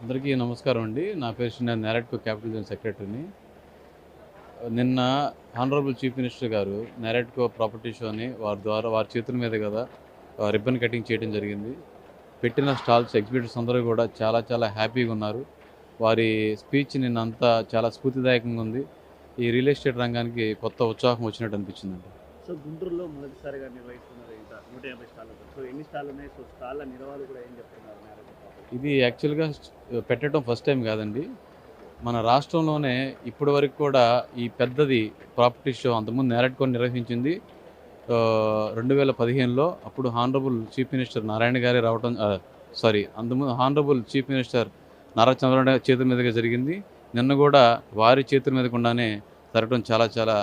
అందరికీ నమస్కారం అండి. నా పేరు శ్రీ నేరట్కో క్యాపిటల్ జోన్ సెక్రటరీని. నిన్న ఆనరబుల్ చీఫ్ మినిస్టర్ గారు నేరట్కో ప్రాపర్టీ షోని వారి ద్వారా వారి చేతుల మీద కదా రిబ్బన్ కటింగ్ చేయడం జరిగింది. పెట్టిన స్టాల్స్ ఎగ్జిబిటర్స్ అందరూ కూడా చాలా చాలా హ్యాపీగా ఉన్నారు. వారి స్పీచ్ నిన్నంతా చాలా స్ఫూర్తిదాయకంగా ఉంది. ఈ రియల్ ఎస్టేట్ రంగానికి కొత్త ఉత్సాహం వచ్చినట్టు అనిపించిందండి. సో గుంటూరులో మొదటిసారిగా నిర్వహిస్తున్నారు ఇంత నూట యాభై స్టాళ్ళు సో ఎన్ని స్టాళ్ళు ఉన్నాయి? సో స్టాళ్ళ నిర్వాహకులు కూడా ఏం చెప్తున్నారు ఇది యాక్చువల్గా పెట్టడం ఫస్ట్ టైం కాదండి. మన రాష్ట్రంలోనే ఇప్పటి వరకు కూడా ఈ పెద్దది ప్రాపర్టీ షో అంతకుముందు నేరట్కొని నిర్వహించింది. రెండు వేల పదిహేనులో అప్పుడు హానరబుల్ చీఫ్ మినిస్టర్ నారాయణ గారే రావడం సారీ అంతకుముందు honourable chief minister Nara Chandrababu చేతుల మీదుగా జరిగింది. నిన్న కూడా వారి చేతుల మీద గుండానే జరగడం చాలా చాలా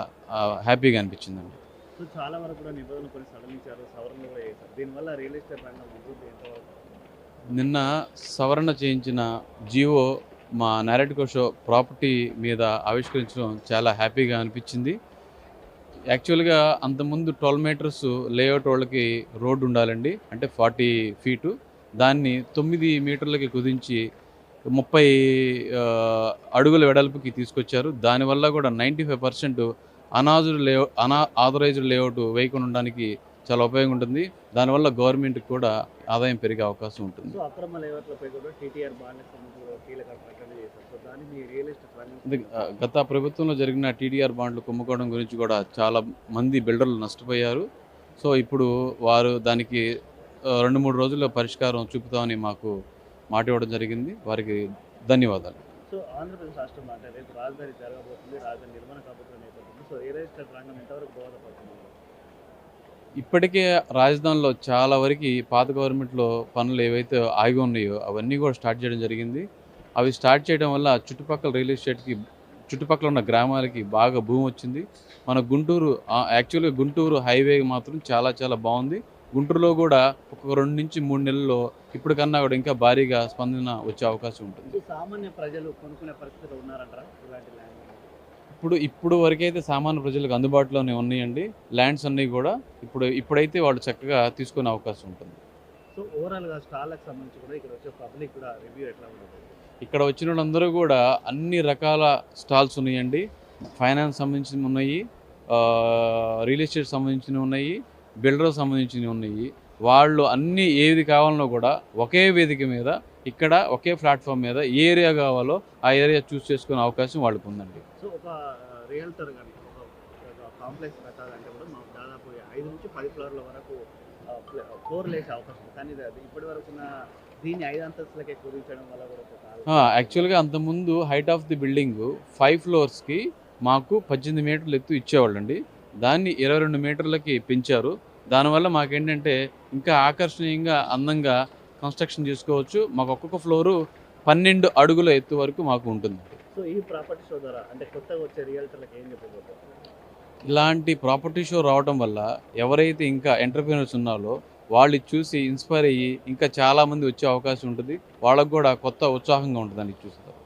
హ్యాపీగా అనిపించిందండి. సో చాలా వరకు కూడా నిబంధనలు కొన్ని సడలించారు. సవరణలు కూడా చేశారు. దీనివల్ల రియల్ ఎస్టేట్ రంగం అభివృద్ధి నిన్న సవరణ చేయించిన జియో మా నారాయణ షో ప్రాపర్టీ మీద ఆవిష్కరించడం చాలా హ్యాపీగా అనిపించింది. యాక్చువల్గా అంతకుముందు ట్వెల్వ్ మీటర్స్ లేఅవుట్ వాళ్ళకి రోడ్డు ఉండాలండి. అంటే ఫార్టీ ఫీటు. దాన్ని తొమ్మిది మీటర్లకి కుదించి ముప్పై అడుగుల వెడల్పుకి తీసుకొచ్చారు. దానివల్ల కూడా నైంటీ ఫైవ్ పర్సెంట్ అనాథుడు లేఅ అనా ఆథరైజ్డ్ లేఅవుట్ వేయకుండా ఉండడానికి చాలా ఉపయోగం ఉంటుంది. దానివల్ల గవర్నమెంట్కి కూడా ఆదాయం పెరిగే అవకాశం ఉంటుంది. గత ప్రభుత్వంలో జరిగిన టీడీఆర్ బాండ్లు కుంభకోణం గురించి కూడా చాలా మంది బిల్డర్లు నష్టపోయారు. సో ఇప్పుడు వారు దానికి రెండు మూడు రోజుల్లో పరిష్కారం చూపుతామని మాకు మాట ఇవ్వడం జరిగింది. వారికి ధన్యవాదాలు. సో ఆంధ్రప్రదేశ్ అంటే రేపు రాజధాని జరగబోతుంది. రాజధాని నిర్మాణ కాబోతున్న ఇప్పటికే రాజధానిలో చాలా వరకు పాత గవర్నమెంట్లో పనులు ఏవైతే ఆగి ఉన్నాయో అవన్నీ కూడా స్టార్ట్ చేయడం జరిగింది. అవి స్టార్ట్ చేయడం వల్ల చుట్టుపక్కల రియల్ ఎస్టేట్కి చుట్టుపక్కల ఉన్న గ్రామాలకి బాగా భూమి వచ్చింది. మన గుంటూరు యాక్చువల్గా గుంటూరు హైవే మాత్రం చాలా చాలా బాగుంది. గుంటూరులో కూడా ఒక రెండు నుంచి మూడు నెలల్లో ఇప్పటికన్నా కూడా ఇంకా భారీగా స్పందన వచ్చే అవకాశం ఉంటుంది. సామాన్య ప్రజలు కొనుక్కునే పరిస్థితిలో ఉన్నారంటారా? ఇలాంటి ల్యాండ్ ఇప్పుడు ఇప్పుడు వరకైతే సామాన్య ప్రజలకు అందుబాటులోనే ఉన్నాయండి. ల్యాండ్స్ అన్నీ కూడా ఇప్పుడు ఇప్పుడైతే వాళ్ళు చక్కగా తీసుకునే అవకాశం ఉంటుంది. సో ఓవరాల్గా సంబంధించి కూడా ఇక్కడ వచ్చే పబ్లిక్ కూడా రివ్యూ ఎట్లా ఉంటుంది? ఇక్కడ వచ్చిన వాళ్ళందరూ కూడా అన్ని రకాల స్టాల్స్ ఉన్నాయండి. ఫైనాన్స్ సంబంధించినవి ఉన్నాయి. రియల్ ఎస్టేట్ సంబంధించినవి ఉన్నాయి. బిల్డర్ సంబంధించినవి ఉన్నాయి. వాళ్ళు అన్ని ఏది కావాలన్నా కూడా ఒకే వేదిక మీద ఇక్కడ ఒకే ప్లాట్ఫామ్ మీద ఏ ఏరియా కావాలో ఆ ఏరియా చూస్ చేసుకునే అవకాశం వాళ్ళకు ఉందండి. సో ఒక రియల్టర్ కానీ కాంప్లెక్స్ కట్టాలంటే కూడా మాకు దాదాపు ఐదు నుంచి పది ఫ్లోర్ల వరకు ఫ్లోర్ లేసే అవకాశం కానీ ఇప్పటి వరకు దీన్ని ఐదు అంతస్తులకే కుదించడం వల్ల కూడా. యాక్చువల్గా అంతకుముందు height of the building five ఫ్లోర్స్కి మాకు పద్దెనిమిది మీటర్లు ఎత్తు ఇచ్చేవాళ్ళండి. దాన్ని ఇరవై రెండు మీటర్లకి పెంచారు. దానివల్ల మాకేంటంటే ఇంకా ఆకర్షణీయంగా అందంగా కన్స్ట్రక్షన్ చేసుకోవచ్చు. మాకు ఒక్కొక్క ఫ్లోరు పన్నెండు అడుగుల ఎత్తు వరకు మాకు ఉంటుంది. సో ఈ ప్రాపర్టీ షో ద్వారా అంటే కొత్తగా వచ్చే రియల్టర్లకు ఏం చెప్పబోతారు? ఇలాంటి ప్రాపర్టీ షో రావడం వల్ల ఎవరైతే ఇంకా ఎంటర్ప్రీనర్స్ ఉన్నారో వాళ్ళు చూసి ఇన్స్పైర్ అయ్యి ఇంకా చాలామంది వచ్చే అవకాశం ఉంటుంది. వాళ్ళకు కూడా కొత్త ఉత్సాహంగా ఉంటుందని చూస్తారు